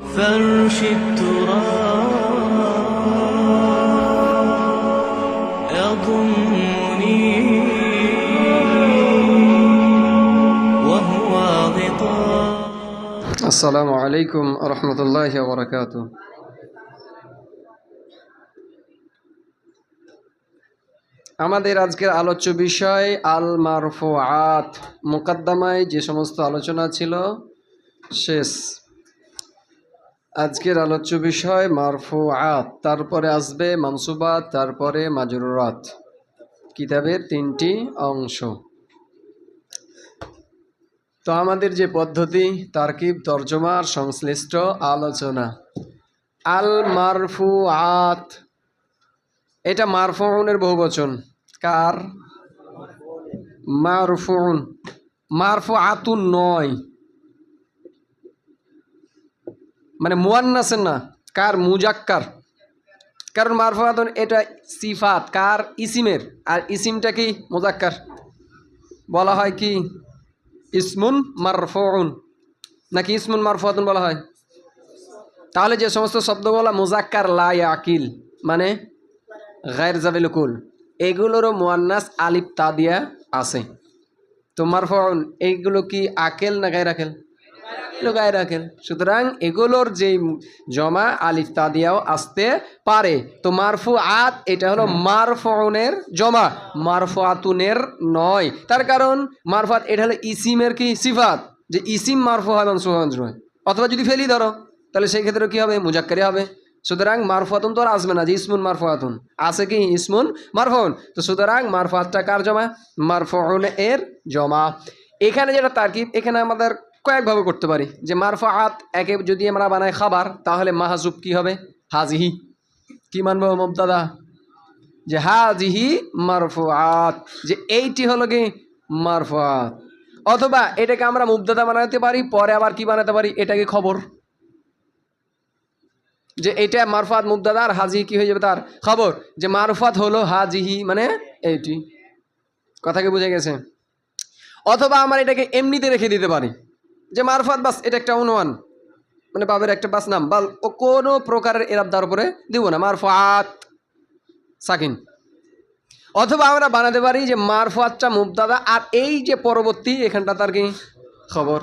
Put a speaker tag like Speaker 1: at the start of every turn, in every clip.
Speaker 1: فرش التراب يضمني وهو غطاء
Speaker 2: আসসালামু আলাইকুম রহমতুল্লাহ বরকাত আমাদের আজকের আলোচ্য বিষয় আল মারফুআত মুকদ্দমায় যে সমস্ত আলোচনা ছিল শেষ আজকের আলোচ্য বিষয় মারফুআত, তারপরে আসবে মানসুবাত, তারপরে মাজরুরাত। কিতাবের তিনটি অংশ। তো আমাদের যে পদ্ধতি, তারকিব তর্জমার সংশ্লিষ্ট আলোচনা। আল মারফু আত এটা মারফুনের বহুবচন কার? মারফুন মারফু আতুন নয়। মানে মুয়ান্নাসের না, কার? মুজাক্কার। কারণ মারফু আতুন এটা সিফাত, কার? ইসিমের। আর ইসিমটা কি? মুজাক্কার। বলা হয় কি? ইসমুন মারফুন নাকি ইসমুন মারফুয়াতুন বলা হয়? তাহলে যে সমস্ত শব্দগুলো মুজাক্কার লাই আকিল মানে গায়ের জাবিলকুল এগুলোরও মুয়ান্নাস আলিফ তা দিয়া আছে। তো মারফুন এইগুলো কি আকেল না গায়ের আকেল? গায়ের আকেল সুতরাং এগুলোর যে জমা আলিফ তা দিয়াও আসতে পারে। তো মারফু আত এটা হলো মারফনের জমা মারফু আতুনের নয়। তার কারণ মারফাত এটা হলো ইসিমের কি সিফাত? যে ইসিম মারফু হয় মানসুফ হয়। অথবা যদি ফেলি ধরো তাহলে সেই ক্ষেত্রে কি হবে? মুজাক্কারি হবে। সুতরাং মারফাতুন তো আর আসবে না যে ইসমুন মারফাতুন আছে কি ইসমুন মারফুন তো সুতরাং মারফাতটা কার জমা? মারফুন এর জমা। এখানে যেটা তারকিব এখানে আমাদের কয়েকভাবে করতে পারি। যে মারফাত একে যদি আমরা বানাই খাবার, তাহলে মাহাজুব কি হবে? হাজিহি। কি মানবো মমতাদা যে হাজিহি মারফুআত। যে এইটি হলো কি? মারফুআত। অথবা এটাকে আমরা মুবদাদা বানাতে পারি, পরে আবার কি বানাতে পারি? এটাকে খবর? যে এটা মারফাত মুবদাদা আর হাজি কি হয়ে যাবে তার? খবর। যে মারফাত হলো হাজিহি মানে এইটি। কথা কি বুঝে গেছে? অথবা আমরা এটাকে এমনিতে রেখে দিতে পারি। যে মারফাত বাস, এটা একটা অনুমান মানে বাবের একটা বাস নাম। বা ও কোনো প্রকারের এরাবদার উপরে দিব না। মারফাত সাকিন। অথবা আমরা বানাতে পারি যে মারফাতটা মুবদাদা আর এই যে পরবর্তী, এখানটা তার কি খবর?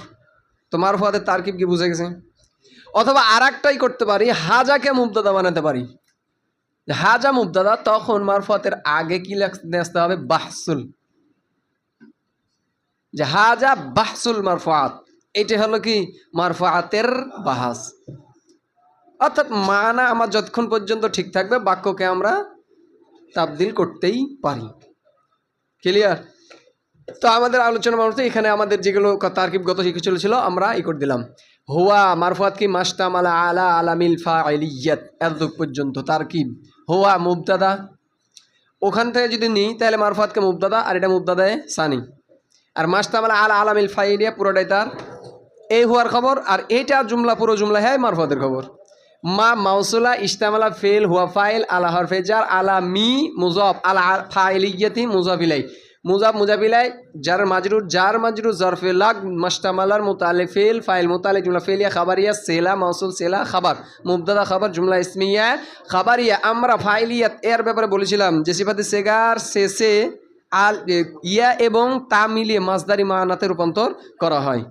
Speaker 2: তো মারফাতের তারকিব কি বুঝে গেছে? অথবা আর করতে পারি, হাজাকে মুবদাদা বানাতে পারি। হাজা মুবদাদা তখন মারফাতের আগে কি আসতে হবে? বাহসুল। যে হাজা বাহসুল মারফাত। এটা হলো কি? মারফাতের বাহাস। অর্থাৎ মানা আমার যতক্ষণ পর্যন্ত ঠিক থাকবে, বাক্যকে আমরা তাবদিল করতেই পারি। ক্লিয়ার তো আমাদের আলোচনা মানুষ এখানে আমাদের যেগুলো তারকিব গত শিখে চলেছিল, আমরা ই করে দিলাম। হুয়া মারফাত কি মাস্তাম আলা আলা আলামিল ফা আলিয়াত এতটুক পর্যন্ত তারকিব হুয়া মুবদাদা ওখান থেকে যদি নিই, তাহলে মারফাতকে মুবদাদা আর এটা মুবদাদায় সানি। আর মাস্তামালা আলা আলামিল ফাইলিয়া পুরোটাই তার এই হওয়ার খবর, আর এইটা জুমলা, পুরো জুমলা হ্যাঁ মারফতের খবর। মা মাউসুলা ইস্তামালা ফেল হুয়া ফাইল আলা হরফেজার আলা মি মুজব আলা ফাইলিয়াতি মুজাফিলাই মুজাব মুজাফিলাই যার মাজরুর যার মাজরুর জরফে লাগ মাস্তামালার মোতালে ফেল, ফাইল মোতালে জুমলা, ফেলিয়া খাবারিয়া, সেলা মাউসুল, সেলা খাবার, মুবদাদা খাবার, জুমলা ইসমিয়া, খাবারিয়া, আমরা ফাইলিয়াত, এর ব্যাপারে বলেছিলাম যে সিফাতে সেগার শেষে আল ইয়া এবং তা মিলিয়ে মাসদারি মানাতে রূপান্তর করা হয়।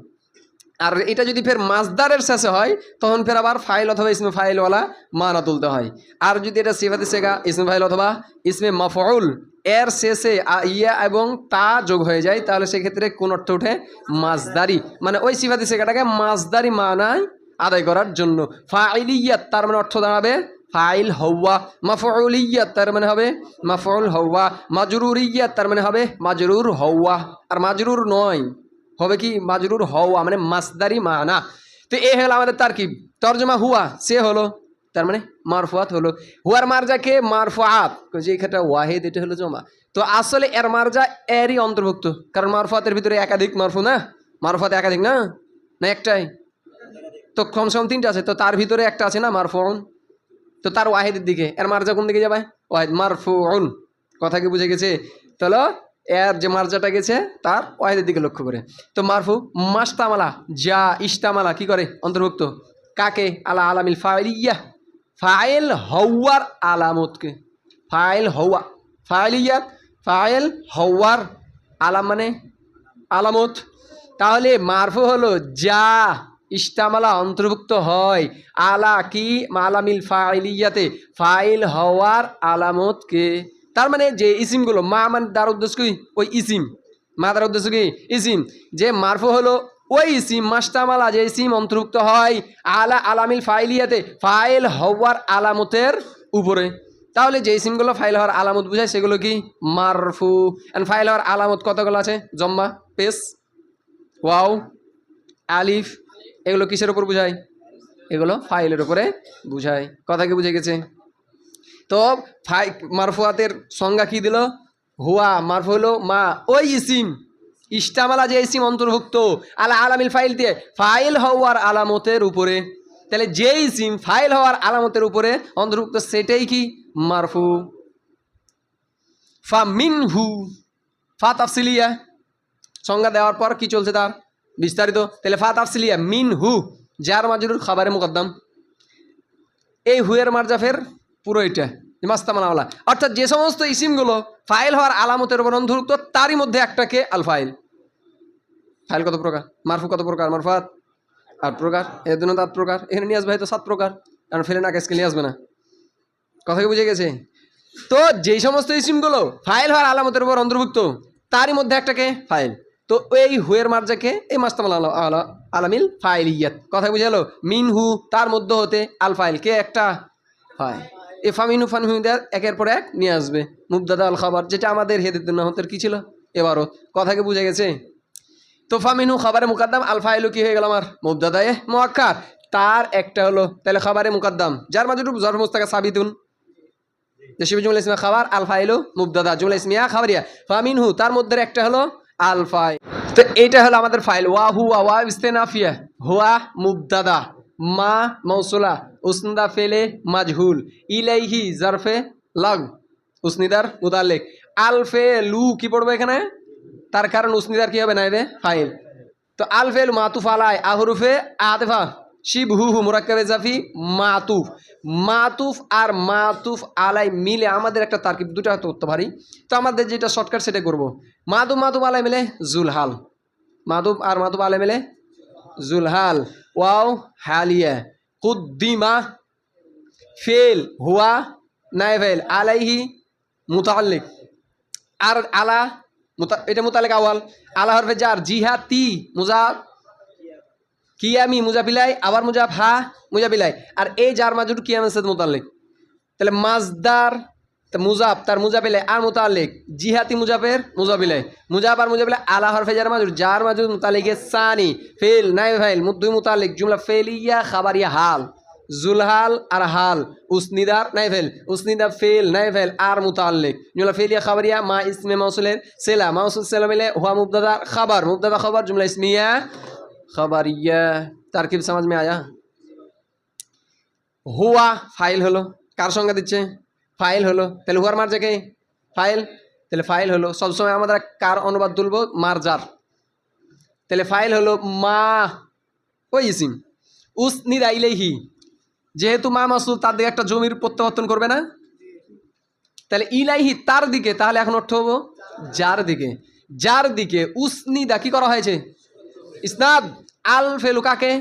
Speaker 2: আর এটা যদি ফের মাসদারের শেষে হয়, তখন ফের আবার ফাইল অথবা ইসমে ফাইলওয়ালা মানা তুলতে হয়। আর যদি এটা সিফাতে শেখা, ইসমে ফাইল অথবা ইসমে মাফউল, এর শেষে ইয়া এবং তা যোগ হয়ে যায়, তাহলে সেক্ষেত্রে কোন অর্থ ওঠে মাসদারি মানে ওই সিফাতে শেখাটাকে মাসদারি মানায় আদায় করার জন্য। ফাইলিয়াত, তার মানে অর্থ দাঁড়াবে ফাইল হওয়া। মাফউলিয়াত, তার মানে হবে মাফউল হওয়া। মাজরুরিয়াত, তার মানে হবে মাজরুর হওয়া। আর মাজরুর নয়। হবে কি? মাজরুর হওয়া মানে মাসদারি মানা। তো এ হলো আমাদের তারকিব তর্জমা হুয়া, সে হলো। তার মানে মারফুয়াত হলো। হুয়ার মারজাকে মারফুয়াত। যে এখানটা ওয়াহেদ, এটা হলো জমা। তো আসলে এর মারজা এরই অন্তর্ভুক্ত। কারণ মারফুয়াতের ভিতরে একাধিক মারফু না? মারফুয়াত একাধিক না? না একটাই? তো কমসে কম তিনটা আছে। তো তার ভিতরে একটা আছে না? মারফুন তো তার ওয়াহেদের দিকে। এর মার্জা কোন দিকে যাবে? ওয়াহেদ মারফুন কথা কি বুঝে গেছে? তাহলে এর যে মার্জাটা গেছে, তার ওয়াহেদের দিকে লক্ষ্য করে। তো মারফু, মাস্তামালা, যা ইস্তামালা, কি করে অন্তর্ভুক্ত? কাকে? আলা আলামিল ফাইলিয়া। ফাইল হওয়ার আলামতকে। ফাইল হওয়া। ফাইলিয়াত ফাইল হওয়ার আলাম মানে আলামত। তাহলে মারফু হলো, যা ইস্তামালা অন্তর্ভুক্ত হয়, আলা কি? মালামিল ফাইলিয়াতে। ফাইল হওয়ার আলামতকে। তার মানে যে ইসিমগুলো মা মানে তার উদ্দেশ্য কি? ওই ইসিম। মা তার উদ্দেশ্য কি? ইসিম। যে মারফু হলো ওই ইসিম, মাস্তামালা যে ইসিম অন্তর্ভুক্ত হয় আলা আলামিল ফাইলিয়াতে, ফাইল হওয়ার আলামতের উপরে। তাহলে যে ইসিমগুলো ফাইল হওয়ার আলামত বোঝায়, সেগুলো কি? মারফু। অ্যান্ড ফাইল হওয়ার আলামত কতগুলো আছে? জম্মা পেস, ওয়াও, আলিফ। এগুলো কিসের উপর বোঝায়? এগুলো ফাইলের উপরে বোঝায়। কথা কি বুঝে গেছে? তো ফাই মারফুয়াতের সংজ্ঞা কি দিল? হুয়া, মারফু হলো মা। ওই ইসিম, ইস্তামালা যে ইসিম অন্তর্ভুক্ত, আলা আলামিল ফাইল দিয়ে, ফাইল হওয়ার আলামতের উপরে। তাহলে যে ইসিম ফাইল হওয়ার আলামতের উপরে অন্তর্ভুক্ত, সেটাই কি? মারফু। ফা মিনহু, ফা তাফসিলিয়া। সংজ্ঞা দেওয়ার পর কি চলছে তার? বিস্তারিত। তাহলে ফা তাফসিলিয়া মিন হু যার মাজরুর খাবারে মুকদ্দম। এই হুয়ের মারজাফের পুরো এটা। মাস্তামানাওয়ালা অর্থাৎ যে সমস্ত ইসিমগুলো ফাইল হওয়ার আলামতের উপর অন্তর্ভুক্ত, তারই মধ্যে একটাকে আল ফাইল। ফাইল কত প্রকার? মারফু কত প্রকার? মারফাত আট প্রকার এর জন্য আট প্রকার। এখানে নিয়ে আসবে হয়তো সাত প্রকার, কারণ ফেলে না, কেসকে নিয়ে আসবে না। কথা কি বুঝে গেছে? তো যেই সমস্ত ইসিমগুলো ফাইল হওয়ার আলামতের উপর অন্তর্ভুক্ত, তারই মধ্যে একটাকে ফাইল। তো এই হুয়ের মার্জাকে এই মাস্তামাল আলা- আলা- আলামিল ফাইল ইয়াত কথা বুঝে গেলো? মিনহু, তার মধ্যে হতে আল ফাইল। কে একটা? ফাইল। এ ফামিনু ফানহুদার একের পর এক নিয়ে আসবে। মুবদাদা আল খাবার, যেটা আমাদের হেদের নাহতের কি ছিল? এবারও। কথাকে বুঝে গেছে? তো ফামিনু খাবারে মুকাদ্দাম, আল ফাইলু কি হয়ে গেল আমার? মুবদাদায়ে মোয়াক্কার তার একটা হলো, তাহলে খাবারে মুকাদ্দাম। যার মাঝে জর্ফ মুস্তাকা সাবিতুন। দেশিবি জুমলা ইসমিয়া খাবার, আল ফাইলু মুবদাদা জুমলা ইসমিয়া খাবারিয়া। ফামিনহু, তার মধ্যে একটা হলো, আল ফাই তো এইটা হলো আমাদের ফাইল। ওয়া হুয়া ওয়া ইস্তেনাফিয়া। হুয়া মুবদাদা মা মৌসুলা উসনদা ফেলে মাজহুল, ইলাইহি জারফে লাগ, উসনিদার মুতাল্লিক। আল ফে লু কি পড়বে এখানে? তার কারণ উসনিদার কি হবে? না এবে ফাইল। তো আল ফেল মাতুফ আলাই আহরুফে আতেফা, শিব হু হু মুরাক্কাবে জাফি, মাতুফ। মাতুফ আর মাতুফ আলাই মিলে আমাদের একটা তারকিব দুটো হয়তো করতে পারি। তো আমাদের যেটা শর্টকাট সেটা করব। মাতুফ মাতুফ আলাই মিলে জুলহাল। মাতুফ আর মাতুফ আলাই মিলে জুলহাল। ওয়াও, হালিয়া। কুদ্দিমা, ফেল হুয়া নাইফেল আলাইহি মুতাল্লিক আর আলা এটা মুতালেক আওয়াল আলা হরফে যার জিহাতি মুজা কিয়ামি মুজাবিলাই আবার মুজাব হা মুজাবিলাই আর এই যার মাজুর কিয়ামের সাথে মুতাল্লিক তাহলে মাজদার তা মুজাব, তার মুজাবিলাই আর মুতাল্লিক জিহাতি মুজাবের মুজাবিলাই মুজাব আর মুজাবিলাই আলা হরফে যার মাজুর যার মাজুর মুতালিকে সানি ফেল নাই ফাইল দুই মুতাল্লিক জুমলা ফেলিয়া খাবারিয়া, হাল। জুলহাল আর হাল, উসনিদার নাই ফেল উসনিদা ফেল নাই ফেল আর মুতাল্লিক জুমলা ফেলিয়া খাবারিয়া, মা ইসমে মাউসুলের সেলা। মাউসুল সেলা মিলে হুয়া মুবদাদার খাবার। মুবদাদা খাবার, জুমলা ইসমিয়া খাবারিয়া। তারকিব সমাজ মে আয়া। হুয়া ফাইল হলো। কার সঙ্গে দিচ্ছে? ফাইল হলো। তাহলে হুয়ার মার জায়গায় ফাইল। তাহলে ফাইল হলো, সবসময় আমাদের কার অনুবাদ তুলবো? মারজার তাহলে ফাইল হলো মা, ওই ইসিম। উসনিদ আইলেহি যেহেতু মা মাসুল তার দিকে একটা জমির প্রত্যাবর্তন করবে না। তাহলে ইলাইহি তার দিকে, তাহলে এখন অর্থ হব যার দিকে। যার দিকে, উসনিদা কি করা হয়েছে? ইসনাদ। আল ফেলু কাকে?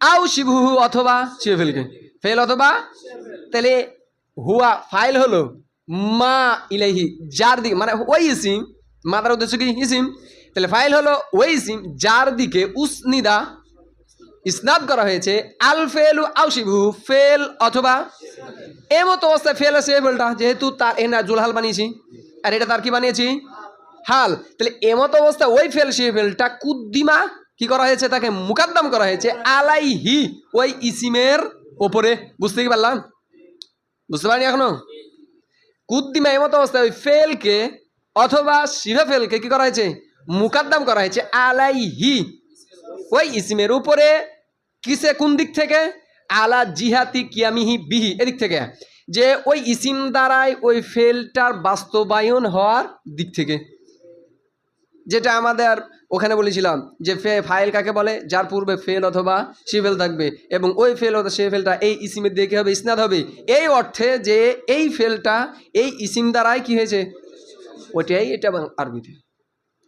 Speaker 2: আউ শিবহু অথবা শিবফেলকে ফেল অথবা, তাহলে হুয়া ফাইল হলো মা ইলাইহি, যার দিকে মানে ওই ইসিম, মাদার উদ্দেশ্য কি? ইসিম। তাহলে ফাইল হলো ওই ইসিম, যার দিকে উসনিদা, ইসনাদ করা হয়েছে, আল ফেলু আউসিভু ফেল অথবা এমতো অবস্থায় ফেল আছে ফেলটা যেহেতু তার এ না জুলহাল বানিয়েছি। আর এটা তার কি বানিয়েছি? হাল। তাহলে এমতো অবস্থায় ওই ফেল সে ফেলটা কুদ্দিমা কি করা হয়েছে? তাকে মুকাদ্দাম করা হয়েছে আলাইহি, ওই ইসিমের ওপরে। বুঝতে কি পারলাম? বুঝতে পারিনি এখনও? কুদ্দিমা এমতো অবস্থায় ওই ফেলকে অথবা শিভা ফেলকে কি করা হয়েছে? মুকাদ্দাম করা হয়েছে আলাইহি। ওই ইসিমের উপরে কিসে, কোন দিক থেকে? আলা জিহাতি কিয়ামিহি বিহি, এদিক থেকে। যে ওই ইসিম দ্বারাই ওই ফেলটার বাস্তবায়ন হওয়ার দিক থেকে। যেটা আমাদের ওখানে বলেছিলাম যে ফে ফাইল কাকে বলে? যার পূর্বে ফেল অথবা শিফেল থাকবে। এবং ওই ফেল অথবা সে ফেলটা এই ইসিমের দিয়ে কী হবে? ইসনাদ হবে। এই অর্থে যে এই ফেলটা এই ইসিম দ্বারাই কি হয়েছে? ওইটাই এটা আরবিতে।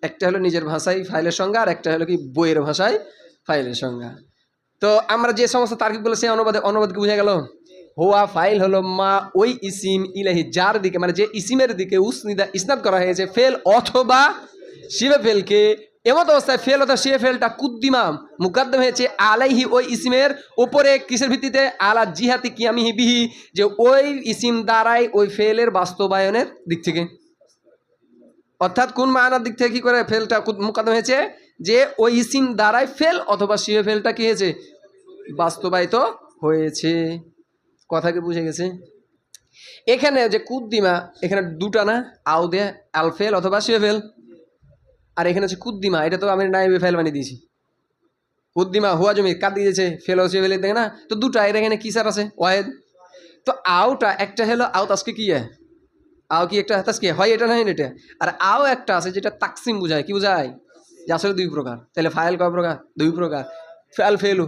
Speaker 2: একটা হলো নিজের ভাষায় ফাইলের সংজ্ঞা আর একটা হলো কি বইয়ের ভাষায় ফাইলের সংজ্ঞা। তো আমরা যে সমস্ত তার্কিক বলে সেই অনুবাদে অনুবাদ কি বুঝে গেল? হোয়া ফাইল হলো মা ওই ইসিম ইলাহি যার দিকে মানে যে ইসিমের দিকে উসনিদা ইসনাদ করা হয়েছে ফেল অথবা শিবে ফেলকে, এমত অবস্থায় ফেল অর্থাৎ শিবে ফেলটা কুদ্দিমাম, মুকাদ্দম হয়েছে আলাইহি ওই ইসিমের ওপরে কিসের ভিত্তিতে? আলা জিহাতি কিয়ামিহি বিহি, যে ওই ইসিম দ্বারাই ওই ফেলের বাস্তবায়নের দিক থেকে। অর্থাৎ কোন মায়ানার দিক থেকে কি করে ফেলটা মুকাদ্দম হয়েছে? যে ওই ইসিম দ্বারাই ফেল অথবা শিবে ফেলটা কি হয়েছে? বাস্তবায়িত হয়েছে। কথাকে বুঝে গেছে? এখানে যে কুদ্দিমা, এখানে দুটা না? আউ দে আলফেল অথবা শিবেফেল আর এখানে হচ্ছে কুদ্দিমা, এটা তো আমি নাইবে ফেল বানিয়ে দিয়েছি। কুদ্দিমা, হুয়া জমি কাট দিয়েছে, ফেল ও ফেলে দেখে না। তো দুটা, এর এখানে কি স্যার আছে? ওয়াহেদ। তো আউটা একটা হলো আউ আজকে কি হয় আও কি একটা হাতাস কি হয় এটা নয় এটা? আর আও একটা আছে যেটা তাকসিম বুঝায়, কি বুঝায়? যে আসলে দুই প্রকার। তাহলে ফাইল কয় প্রকার? দুই প্রকার। ফেল ফেলু।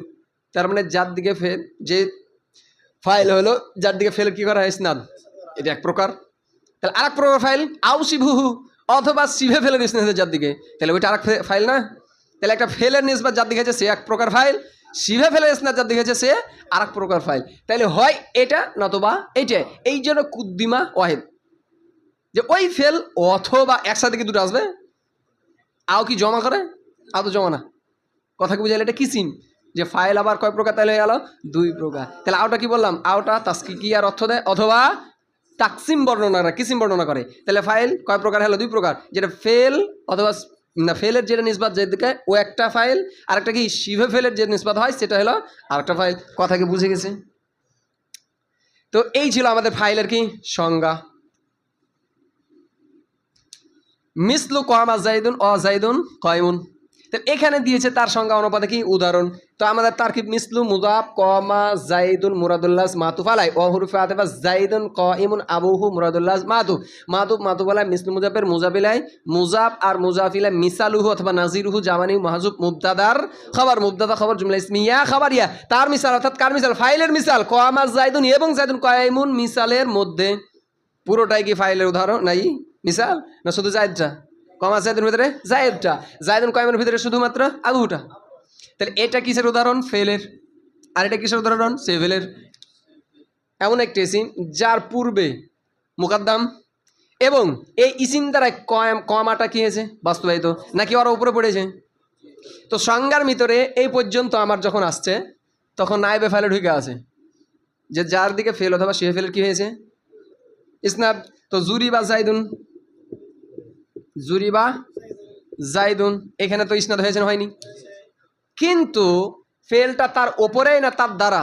Speaker 2: তার মানে যার দিকে ফেল, যে ফাইল হলো, যার দিকে ফেল কি করা হয়? স্নান এটা এক প্রকার। তাহলে আর এক প্রকার ফাইল আও শিভুহু অথবা সিভে ফেলে স্নান যার দিকে। তাহলে ওইটা আর ফাইল না? তাহলে একটা ফেলের নিসবাত যার দিকে আছে সে এক প্রকার ফাইল শিভে ফেলে স্নান যার দিকে আছে সে আর এক প্রকার ফাইল তাহলে হয় এটা নতবা এইটা। এই জন্য কুদ্দিমা ওয়াহেদ। যে ওই ফেল অথবা একসাথে কি দুটো আসবে? আও কি জমা করে? আও তো জমা না। কথা কি বুঝাইলে? এটা কিসিম যে ফাইল আবার কয় প্রকার? তাহলে হয়ে গেল দুই প্রকার। তাহলে আওটা কি বললাম? আওটা তাস্কি কি আর অর্থ দেয়। অথবা তাকসিম বর্ণনা করে, কিসিম বর্ণনা করে? তাহলে ফাইল কয় প্রকার হলো? দুই প্রকার। যেটা ফেল অথবা না ফেলের যেটা নিষ্পাত যেদিকে ও একটা ফাইল আর একটা কি শিভে ফেলের যে নিষ্পাত হয়, সেটা হলো আর একটা ফাইল কথা কি বুঝে গেছে? তো এই ছিল আমাদের ফাইলের কি? সংজ্ঞা। মিসলু কমা জাইদুন, অ জাইদুন, কয়মুন। তো এখানে দিয়েছে তার সংজ্ঞা অনুপাতে কি? উদাহরণ। তো আমাদের তারকিব মিসলু, মুদাব কমা জাইদুন মুরাদুল্লাহ মাতুফ আলাই। ও হুরুফে আতেফা জাইদুন, ক, ইমুন, আবুহু মুরাদুল্লাহ মাতুফ। মাতুফ মাতুফ আলাই, মিসলু মুজাফের মুজাবিলাই মুজাব আর মুজাফিলাই মিসালুহু অথবা নাজিরুহু জামানি মাহাজুব মুবদাদার খবর। মুবদাদা খবর, জুমলা ইসমিয়া খবরিয়া। তার মিসাল অর্থাৎ কার মিসাল? ফাইলের মিসাল। কমা জাইদুন এবং জাইদুন কয়মুন মিসালের মধ্যে। পুরোটাই কি ফাইলের উদাহরণ? নাই? মিসাল? না শুধু জায়দটা কমা জায়দের ভিতরে? জায়দটা। জায়দুন কয়েমের ভিতরে শুধুমাত্র? আবুটা। তাহলে এটা কিসের উদাহরণ? ফেলের। আর এটা কিসের উদাহরণ? সেভেলের। এমন একটি ইসিম যার পূর্বে মুকাদ্দাম এবং এই ইসিম দ্বারা কয়াম, কমাটা কি হয়েছে? বাস্তবায়িত। নাকি ওর উপরে পড়েছে? তো সংজ্ঞার ভিতরে এই পর্যন্ত আমার যখন আসছে, তখন নাইবে ফাইলে ঢুকে আছে। যে যার দিকে ফেল অথবা সে ফেলের কী হয়েছে? ইসনাদ, তো জুরি বা জাইদুন জুরি বা জাইদুন, এখানে তো ইসনাদ হয়েছে না হয়নি। কিন্তু ফেলটা তার ওপরেই না, তার দ্বারা।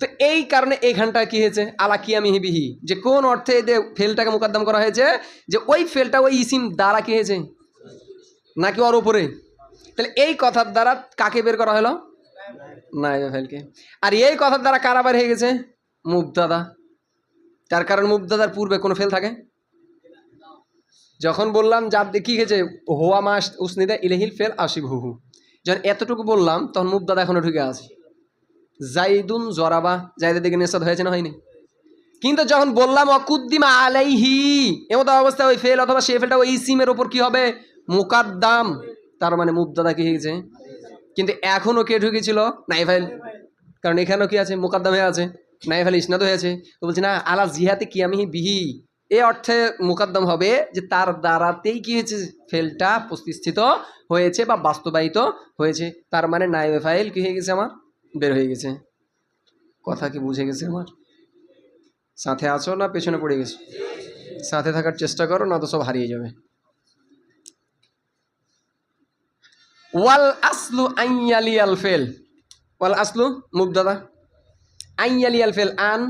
Speaker 2: তো এই কারণে এইখানটা কি হয়েছে? আলা কিয়ামিহি বিহি। যে কোন অর্থে যে ফেলটাকে মোকদ্দম করা হয়েছে? যে ওই ফেলটা ওই ইসিম দ্বারা কি হয়েছে? নাকি ওর ওপরে তাহলে এই কথার দ্বারা কাকে বের করা হলো? না ফেলকে। আর এই কথার দ্বারা কারা বের হয়ে গেছে? মুবদাদা তার কারণ মুবদাদার পূর্বে কোনো ফেল থাকে? যখন বললাম যার কি গেছে, হোয়া মাস উসনিদা ইলেহিল ফেল আসিব হুহু যখন এতটুকু বললাম, তখন মুবদাদা এখনও ঢুকে আছে। জাইদুন জরাবা, জাইদের দিকে নিঃসাদ হয়েছে না হয়নি? কিন্তু যখন বললাম, অকুদ্দিমা আলাইহি এমতো অবস্থায় ওই ফেল অথবা সে ফেলটা ওই সিমের ওপর কি হবে? মুকাদ্দাম। তার মানে মুবদাদা কি হয়েছে? কিন্তু এখনও কে ঢুকেছিল? নাইফাইল। কারণ এখানেও কি আছে? মোকাদ্দাম হয়ে আছে। নাইফাইল ইসনাদ হয়েছে। তো বলছি, না, আলা জিহাতে কি আমি বিহি। এ অর্থে মোকাদ্দম হবে যে তার দ্বারাতেই কি হয়েছে? ফেলটা প্রতিষ্ঠিত হয়েছে বা বাস্তবায়িত হয়েছে। তার মানে নাইবে ফাইল কি হয়ে গেছে আমার? বের হয়ে গেছে। কথা কি বুঝে গেছে আমার? সাথে আছো না পেছনে পড়ে গেছো? সাথে থাকার চেষ্টা করো, না তো সব হারিয়ে যাবে। ওয়াল আসলু আইয়ালি আল ফেল। ওয়াল আসলু মুবদাদা আইয়ালি আল ফেল, আন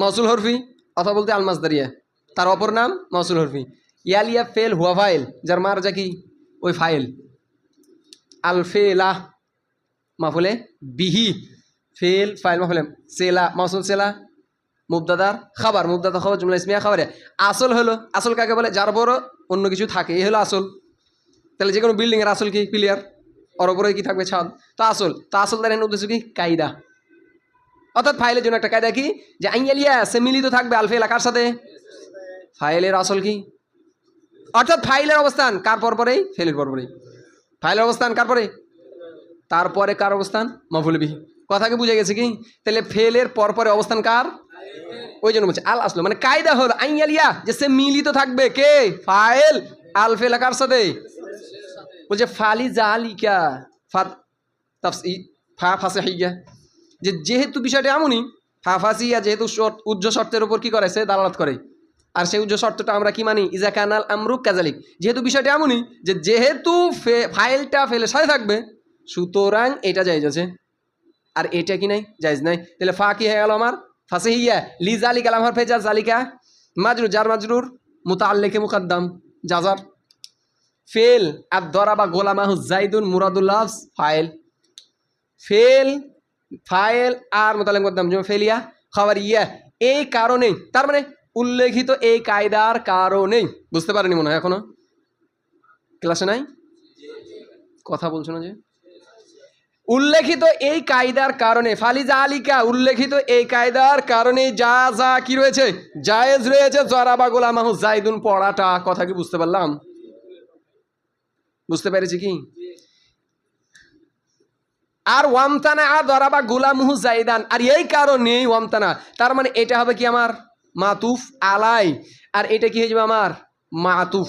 Speaker 2: মসুল হরফি, অথবা বলতে আল মাসদারিয়া তার অপর নাম মসুল হরফি। ইয়ালিয়া ফেল হুয়া ফাইল, যার মার যা কি? ওই ফাইল। আল ফেলা মাফুলে বিহি। ফেল ফাইল মাফুলে সেলা মসুল সেলা, মুবদাদার খাবার। মুবদাদা খাবার, জুমলা ইসমিয়া খাবারে। আসল হলো, আসল কাকে বলে? যার বড় অন্য কিছু থাকে, এই হলো আসল। তাহলে যে কোনো বিল্ডিংয়ের আসল কি? ক্লিয়ার ওর ওপরে কি থাকবে? ছাদ। তা আসল। তা আসল তার উদ্দেশ্য কি? কায়দা। অর্থাৎ ফাইলের জন্য একটা কায়দা কি? যে আইয়ালিয়া সে মিলিত থাকবে আলফে এলাকার সাথে? ফাইলের আসল কি? অর্থাৎ ফাইলের অবস্থান কার পর পরেই? ফেলের পর পরেই। ফাইলের অবস্থান কার পরে? তারপরে কার অবস্থান? মফুল বিহি। কথা বুঝে গেছে কি? তাহলে ফেলের পর পরে অবস্থান কার? ওই জন্য বলছে আল আসলো মানে কায়দা হল আইয়ালিয়া যে সে মিলিত থাকবে। কে? ফাইল। আলফে কার সাথে? বলছে, ফালি জালিকা ফা ফা ফাসে হাইয়া যে যেহেতু বিষয়টা এমনই, ফা ফাসিয়া যেহেতু উজ্জ্ব শর্তের উপর কি করে? সে দালালত করে। আর সেই উজ্জ্ব শর্তটা আমরা কি মানি? ইজা কানাল আমরুক কাজালিক। যেহেতু বিষয়টা এমনই যে যেহেতু ফাইলটা ফেলে সাথে থাকবে, সুতরাং এটা জায়জ আছে। আর এটা কি নাই? জায়জ নাই। তাহলে ফা কি হয়ে গেল আমার? ফাসে হিয়া লি জালিক আল আমার ফেজা জালিকা। মাজরুর জার মাজরুর মুতাল্লেকে মুকাদ্দাম। জাজার ফেল আর দরা বা গোলামাহু জাইদুন মুরাদুল্লাহ ফাইল। ফেল, ফাইল আর মোতালেম করতাম যেমন ফেলিয়া খাবার ইয়া এই কারণেই, তার মানে উল্লেখিত এই কায়দার কারণেই, বুঝতে পারেনি মনে হয় এখনও? ক্লাসে নাই? কথা বলছো না যে? উল্লেখিত এই কায়দার কারণে, ফালিজা আলিকা উল্লেখিত এই কায়দার কারণে যা যা কি রয়েছে? জায়েজ রয়েছে, জরাবা গোলামাহু জাইদুন পড়াটা, কথা কি বুঝতে পারলাম? বুঝতে পেরেছি কি? আর ওয়ামতানা আর দরাবা গুলামুহু জাইদান, আর এই কারণে ওয়ামতানা, তার মানে এটা হবে কি আমার? মাতুফ আলাই। আর এটা কি হয়ে যাবে আমার? মাতুফ।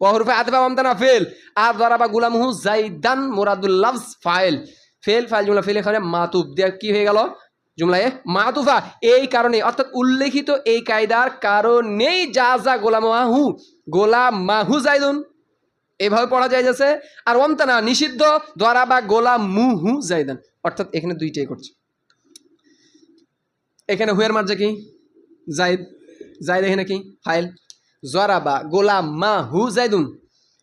Speaker 2: ওহরফে আতবা ওয়ামতানা ফেল। আর দরাবা গুলামুহু জাইদান মুরাদুল্লাহ ফাইল। ফেল, ফাইল জুমলা, ফেল এখানে মাতুফ। দিয়ে কি হয়ে গেল? জুমলায় মাতুফা। এই কারণে, অর্থাৎ উল্লেখিত এই কায়দার কারণেই যা যা, গোলামাহু। গোলাম মাহু জাইদুন এভাবে পড়া যায় যাচ্ছে আর ওমতানা নিষিদ্ধ দ্বারা বা গোলা মুহু জাইদান অর্থাৎ এখানে দুইটাই করছে। এখানে হুয়ের মার্জা কি? জাইদ জাইদ এখানে কি? ফাইল। জরাবা গোলাম মা হু জাইদুন।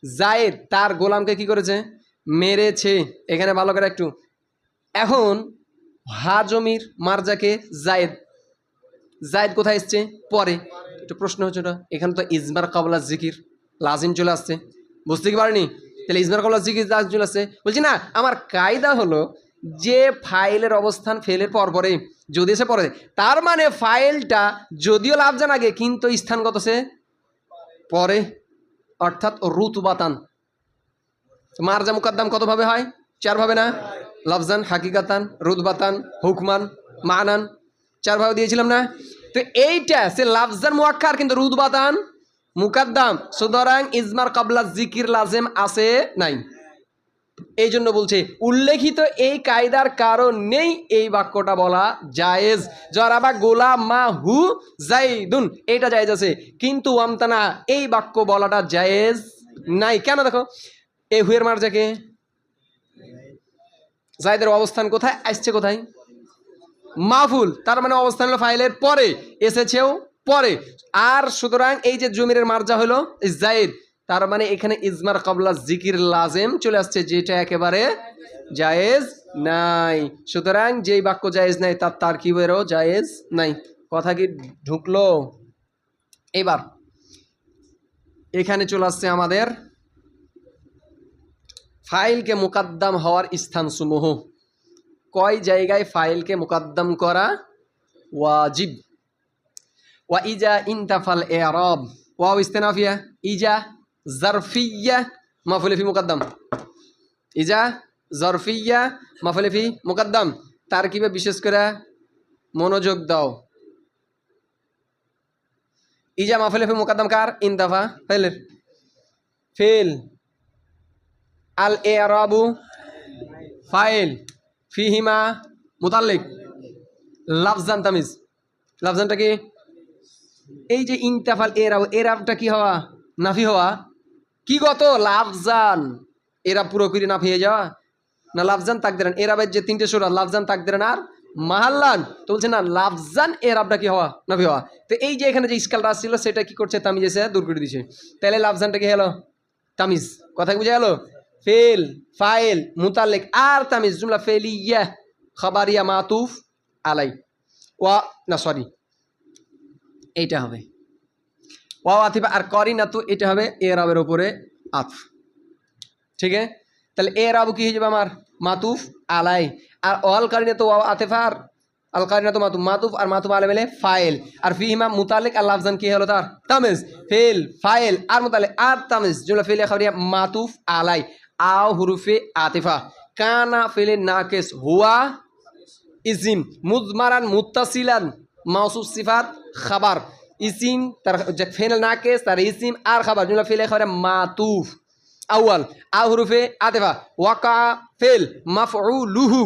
Speaker 2: জায়েদ তার গোলামকে কি করেছে? মেরেছে। এখানে ভালো করে একটু। এখন হাজমির মার্জাকে জায়েদ জায়েদ কোথায় এসছে? পরে। একটু প্রশ্ন হচ্ছে ওটা। এখানে তো ইজমার কাবলা জিকির লাজিম চলে আসছে। বুঝতে কি পারিনি? তাহলে ইজমার কাবলা জিকির লাজিম চলে আসছে। বলছি না, আমার কায়দা হলো যে ফাইলের অবস্থান ফেলের পর পরে যদি সে পরে তার মানে ফাইলটা যদিও লাভজান আগে, কিন্তু স্থানগত সে? পরে। অর্থাৎ রুতুবাতান। মারজা মুকাদ্দাম কতভাবে হয়? চারভাবে না? লাফজান হাকিকাতান রুদবাতান হুকমান, মানান। চারভাবে দিয়েছিলাম না? তো এইটা সে লাফজান মুয়াক্কার, কিন্তু রুদবাতান মুকাদ্দাম। সুতরাং ইজমার কাবলা জিকির লাজেম আছে নাই। এই জন্য বলছে, উল্লেখিত এই কায়দার কারণেই এই বাক্যটা বলা জায়েজ। জরাবা গোলাম মা হু জাইদুন, এটা জায়েজ আছে। কিন্তু আমতানা এই বাক্য বলাটা জায়েজ নাই। কেন দেখো? এ হুয়ের মার্জাকে? জায়দের অবস্থান কোথায়? আসছে কোথায়? মাহফুল, তার মানে অবস্থান হলো ফাইলের পরে, এসেছেও পরে। আর সুতরাং এই যে জমিরের মার্জা হলো জায়েদ। তার মানে এখানে ইজমার কাবলা জিকির লাজেম চলে আসছে, যেটা একেবারে জায়েজ নাই। সুতরাং যেই বাক্য জায়েজ নাই, তার তার কি বেরো জায়েজ নাই। কথা কি ঢুকলো? এবার এখানে চলে আসছে আমাদের ফাইলকে মুকাদ্দাম হওয়ার স্থানসমূহ। কয় জায়গায় ফাইলকে মুকাদ্দাম করা ওয়াজিব? ওয়া ইজা ইনতাফাল এরব। ওয়াও ইস্তেনাফিয়া। ইজা জারফিয়া মাফুলে ফি মুকাদ্দাম ইজা জরফিয়া মাফুলে ফি মুকাদ্দাম তারকিবে বিশেষ করে মনোযোগ দাও ইজা মাফুলে ফি মুকাদ্দাম কার ইনতাফা ফেলের ফেল আল এ এরাবু ফাইল ফিহিমা মুতাল্লিক লাফজান তামিজ লাফজানটা কি এই যে ইনতাফাল এরাব এরাবটা কি হওয়া নাফি হওয়া কি গত লাফজান? এরাব পুরোপুরি না হয়ে যাওয়া? না লাফজান তাক তাকদেরান এরাবের যে তিনটে সুরা লাফজান তাকদেরান আর মাহাল্লান, তো বলছে না, লাফজান এরাবটা কি হওয়া? নাফি হওয়া। তো এই যে এখানে যে স্কালটা আসছিল, সেটা কি করছে? তামিজ এসে দূর করে দিছে। তাহলে লাফজানটা কি হলো? তামিজ। কথা বুঝে গেল? ফেল, ফাইল মুতালেক আর তামিজ। জুমলা ফেলিয়া, খাবারিয়া মাতুফ আলাই। ওয়া, না, সরি। এইটা হবে। ওয়া আতিফা, আর করি না তো এটা হবে এরাবের ওপরে আতফ ঠিক আছে? তাহলে এ আবু কি হয়ে যাবে আমার? মাতুফ আলাই। আর অল তো আতেফার আল কারিনা তো মাতুফ। মাতুফ আর মাতুফ আলে মেলে ফাইল। আর ফিহিমা মুতালিক আর লাফজান কি হলো তার? তামিজ। ফেল, ফাইল, আর মুতালিক আর তামিজ। জুমলা ফেল খাবরিয়া মাতুফ আলাই। আও হুরুফে আতিফা। কানা ফেলে নাকেস হুয়া ইসিম মুজমারান, মুত্তাসিলান, মাউসুফ সিফাত, খাবার। ইসিম, তার ফেল নাকেস তার ইসিম আর খাবার। জুমলা ফেলে খাবরিয়া মাতুফ। আউয়াল। আও হুরুফে আতিফা। ওয়াকা ফেল মাফউলুহু।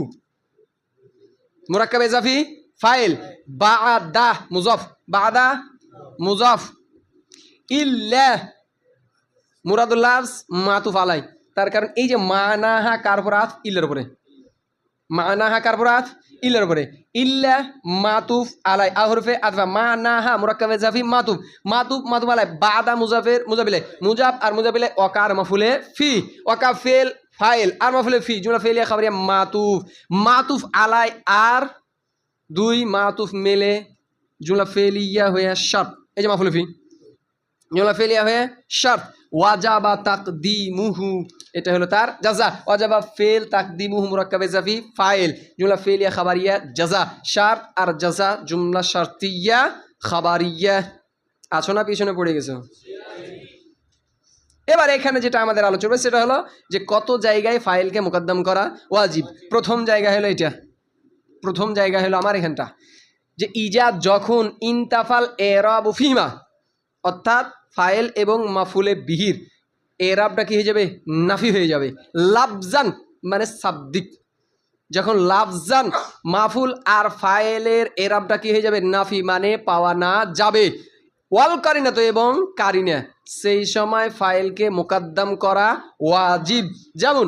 Speaker 2: মুরাক্কাব ইজাফি ফাইল। বা বাদা মুজফ। বা বাদা মুজফ। ইল্লা মুরাদুল্লাহ মাতুফ আলাই। তার কারণ এই যে মানাহা কারপরাত ইল্লার উপরে। মানাহা কারপরাত ইল্লার উপরে। ইল্লা মাতুফ আলাই আহরফে আতফা। মানাহা মুরাক্কাবে জাফি, মাতুফ। মাতুফ মাতুফ আলাই, বাদা মুজাফের মুজাবিলে মুজাব আর মুজাবিলে ওকার মাফুলে ফি। ওকা ফেল, ফাইল, আর মাফুলে ফি। জুমলা ফেলিয়া খাবারিয়া মাতুফ। মাতুফ আলাই আর দুই মাতুফ মেলে জুমলা ফেলিয়া হয়ে শার্ট এই যে মাফুলে ফি। জুমলা ফেলিয়া হয়ে শার্ট ওয়াজাবা তাকদিমুহু, এটা হলো তার জাজা। ওয়াজাবা ফেল তাকদিমুহু মুরাক্কাবে জাফি, ফাইল। জুমলা ফেলিয়া খাবারিয়া, জাজা। শার্ট আর জাজা, জুমলা শার্তিয়া, খাবারিয়া। আছো না পিছনে পড়ে গেছো? এবার এখানে যেটা আমাদের আলোচনা সেটা হলো যে কত জায়গায় ফাইলকে মোকদ্দম করা ওয়াজিব। প্রথম জায়গা হলো এটা। প্রথম জায়গা হলো আমার এখানটা। যে ইজাদ যখন ইনতাফাল এরাব ফিমা, অর্থাৎ ফাইল এবং মাফুলে বিহির। এরাবটা কি হয়ে যাবে? নাফি হয়ে যাবে। লাফজান মানে শাব্দিক যখন লাফজান, মাফুল আর ফাইলের এরাবটা কি হয়ে যাবে? নাফি মানে পাওয়া না যাবে। ওয়াল কারিনা তো এবং কারিনা। সেই সময় ফাইলকে মোকাদ্দম করা ওয়াজিব। যেমন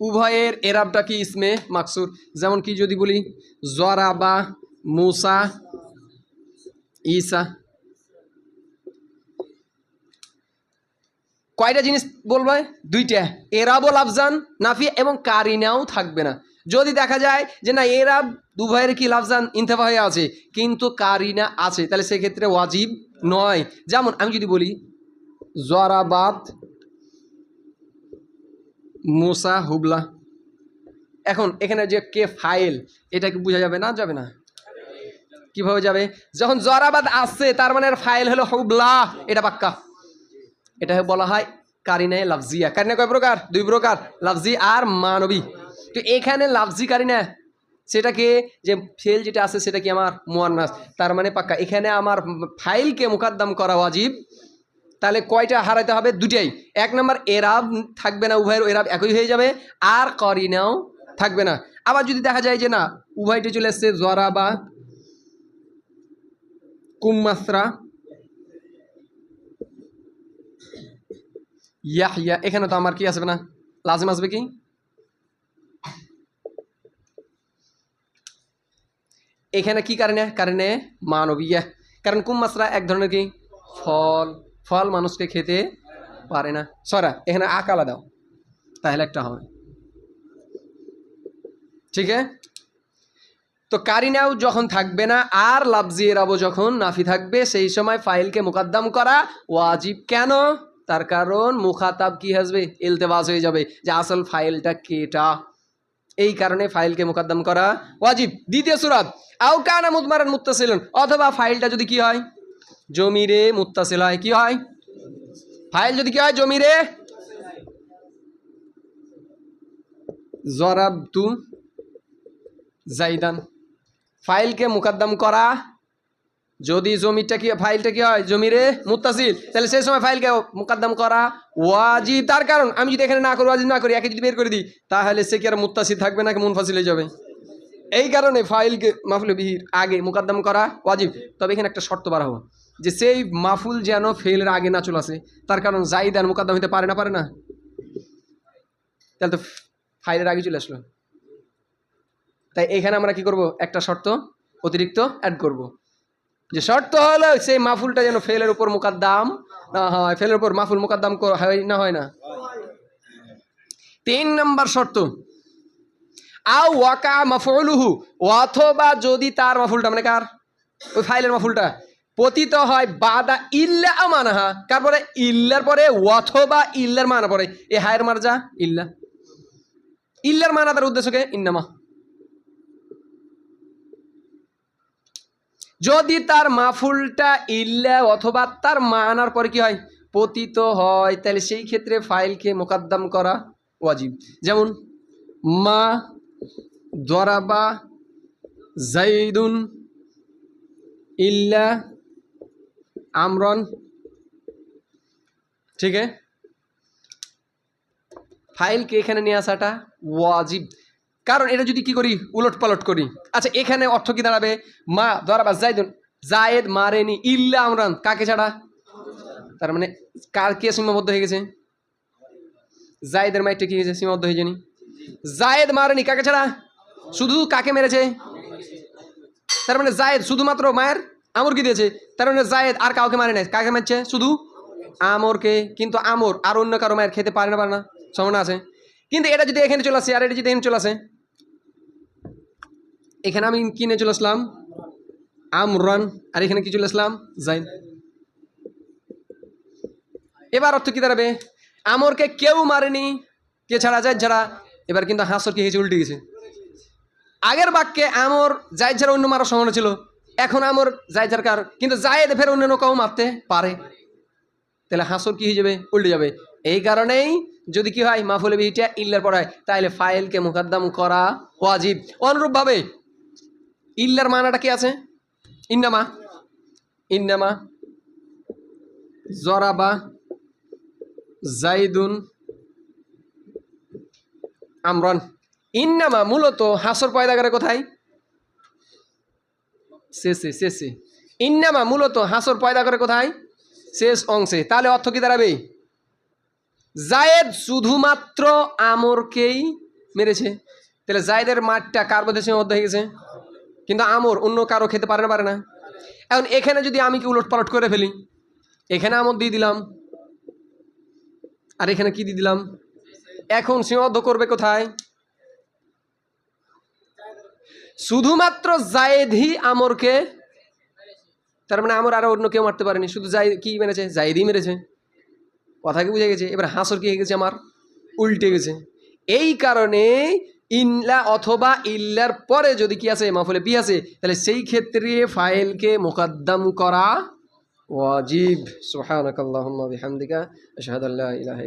Speaker 2: উভয়ের এরাবটা কি ইসমে মাকসুর? যেমন কি যদি বলি জরা বা মুসা, ঈসা। কয়টা জিনিস বলবে দুইটা। এরাবো, লাফজান, নাফি এবং কারিনাও থাকবে না। যদি দেখা যায় যে না, এরাব দুভয়ের কি লাফজান ইন্তেফা হয়ে আছে, কিন্তু কারিনা আছে, তাহলে সেক্ষেত্রে ওয়াজিব নয়। যেমন আমি যদি বলি জরাবাত মুসা হুবলা। এখন এখানে যে কে ফাইল, এটা কি বোঝা যাবে না? যাবে না। কীভাবে যাবে? যখন জরাবাদ আসছে, তার মানে ফাইল হলো হুবলা। এটা পাক্কা। এটা বলা হয় কারিনায় লাফজিয়া। কারিনা কয় প্রকার? দুই প্রকার। লাফজি আর মানবী। তো এখানে লাফজি কারিনা সেটাকে যে ফেল যেটা আছে সেটা কি আমার? মোয়ান্নাস। তার মানে পাক্কা। এখানে আমার ফাইলকে মুকাদ্দাম করা ওয়াজিব। তাহলে কয়টা হারাইতে হবে? দুটাই এক নম্বর, এরাব থাকবে না, উভয়ের এরাব একই হয়ে যাবে। আর করিনাও থাকবে না। আবার যদি দেখা যায় যে না, উভয়টি চলে এসছে জরা বা কুম্মাসরা ইয়াহিয়া এখানে তো আমার কি আসবে না? লাজিম আসবে কি? এখানে কি কারণে? কারণে মানবীয়া। কারণ কুম্মাসরা এক ধরনের কি? ফল। ফল মানুষকে খেতে পারে না। সরা, এখানে আকালা দাও। তাহলে একটা হবে। ঠিক আছে? তো কারিনাও যখন থাকবে না, আর লাফজি এরাবো যখন নাফি থাকবে, সেই সময় ফাইলকে মোকাদ্দম করা ওয়াজিব। কেন? তার কারণ মুখাতাব কি আসবে ইলতেবাস হয়ে যাবে। যে আসল ফাইলটা কেটা? এই কারণে ফাইলকে মোকাদ্দম করা ওয়াজিব। দ্বিতীয় সুরাত, আও কানা মুদমারান মুত্তাসিলন, অথবা ফাইলটা যদি কি হয়? জমিরে মুত্তাসিল হয় কি হয়? ফাইল যদি কি হয়? জমিরে জরাবতু জাইদান। ফাইলকে মুকাদ্দম করা যদি জমিটা কি ফাইলটা কি হয়? জমিরে মুত্তাসিল। তাহলে সেই সময় ফাইলকে মুকাদ্দম করা ওয়াজিব। তার কারণ, আমি যদি এখানে না করি, ওয়াজিব না করি, একে যদি বের করে দিই, তাহলে সে কি আর মুত্তাসিল থাকবে নাকি মুনফাসিল হয়ে যাবে? এই কারণে ফাইলকে মাফুল বিহির আগে মুকাদ্দম করা ওয়াজিব। তবে এখানে একটা শর্ত বাড়াবো যে সেই মাফুল যেন ফেলের আগে না চলে আসে, তার কারণ জাইদ আর মুকাদ্দম হতে পারে না পারে না? তাহলে তো ফাইলের আগে চলে আসলো। তাই এখানে আমরা কি করব? একটা শর্ত অতিরিক্ত অ্যাড করব। যে শর্ত হলো সেই মাফুলটা যেন ফেলের উপর মুকাদ্দাম না হয়, ফেলের উপর মাফুল মুকাদ্দাম করা হয় না হয় না। তিন নম্বর শর্ত। আও ওয়াকা মাফুলুহু অথবা যদি তার মাফুলটা মানে কার? ওই ফাইলের মাফুলটা। পতিত হয় বাদা ইল্লা আমানাহা। তারপরে ইল্লার পরে, অথবা ইল্লার মানা পরে। এ হায়ের মার যা ইল্লা। ইল্লার মানা তার উদ্দেশ্যকে ইন্নামা। যদি তার মাফুলটা ইল্লা অথবা তার মানার পরে কি হয়? পতিত হয়। তাহলে সেই ক্ষেত্রে ফাইলকে মোকাদ্দম করা ওয়াজিব। যেমন, মা দরাবা জাইদুন ইল্লা আমরন। ঠিক আছে? ফাইলকে এখানে নিয়ে আসাটা ওয়াজিব। কারণ এটা যদি কি করি? উলট পালট করি। আচ্ছা এখানে অর্থ কি দাঁড়াবে? মা দরাবা জাইদুন। জায়েদ মারেনি, ইল্লা আমরান। কাকে ছাড়া? তার মানে কার কে সীমাবদ্ধ হয়ে গেছে? জায়েদের মাইটটা কি হয়েছে? সীমাবদ্ধ হয়ে যায়নি। জায়েদ মারেনি, কাকে ছাড়া? শুধু কাকে মেরেছে? তার মানে জায়েদ শুধুমাত্র মায়ের আমর কি দিয়েছে? তার মানে জায়েদ আর কাউকে মারে নাই। কাকে মারছে? শুধু আমরকে। কিন্তু আমর আর অন্য কারও মায়ের খেতে পারে না পারে না। সম্ভাবনা আছে। কিন্তু এটা যদি এখানে চলে আসে, আর এটা যদি এখানে চলে আসে, এখানে আমি কিনে চলে আসলাম? আমরান। আর এখানে কি চলে আসলাম? জাইদ এবার অর্থ কি দাঁড়াবে? আমরকে কেউ মারেনি, কে ছাড়া? যায় ছাড়া। এবার কিন্তু হাসর কি হয়েছে, উল্টে গেছে। আগের বাক্যে আমর জায়দ ছাড়া অন্য মারার সম্ভাবনা ছিল। এখন আমর জায়দ কার? কিন্তু জায়েদ ফের অন্য কেউ মারতে পারে। তাহলে হাসর কি হয়ে যাবে? উল্টে যাবে। এই কারণেই যদি কি হয়, মাফুলে বিহিটা ইল্লার পর হয়, তাহলে ফাইলকে মুকাদ্দাম করা ওয়াজিব। অনুরূপভাবে ইল্লার মানাটা কি আছে? ইন্নামা। ইন্নামা জরাবা জাইদুন আমরন। ইন্নামা মূলত হাসর পয়দা করে কোথায়? শেষে শেষে। ইন্নামা মূলত হাসর পয়দা করে কোথায়? শেষ অংশে। তাহলে অর্থ কি দাঁড়াবে? জায়েদ শুধুমাত্র আমরকেই মেরেছে। তাহলে জায়েদের মাঠটা কার মধ্যে সীমাবদ্ধ হয়ে গেছে? কিন্তু আমর অন্য কারও খেতে পারে না পারে না। এখন এখানে যদি আমি কি উলট পালট করে ফেলি? এখানে আমর দিয়ে দিলাম। আর এখানে কি দিয়ে দিলাম? এখন সীমাবদ্ধ করবে কোথায়? শুধুমাত্র জায়েদই আমরকে, তার মানে আমর আরও অন্য কেউ মারতে পারেনি। শুধু জাই কি মেরেছে? জায়েদই মেরেছে। কথা কি বুঝে গেছে, এবার হাসর কি হয়ে গেছে আমার? উল্টে গেছে। এই কারণে ইল্লা অথবা ইল্লার পরে যদি কি আছে, মাফলে বি আছে, তাহলে সেই ক্ষেত্রে ফাইলকে মোকাদ্দম করা ওয়াজিব। সুবহানাকাল্লাহুম্মা বিহামদিকা, আশহাদু আল্লা ইলাহা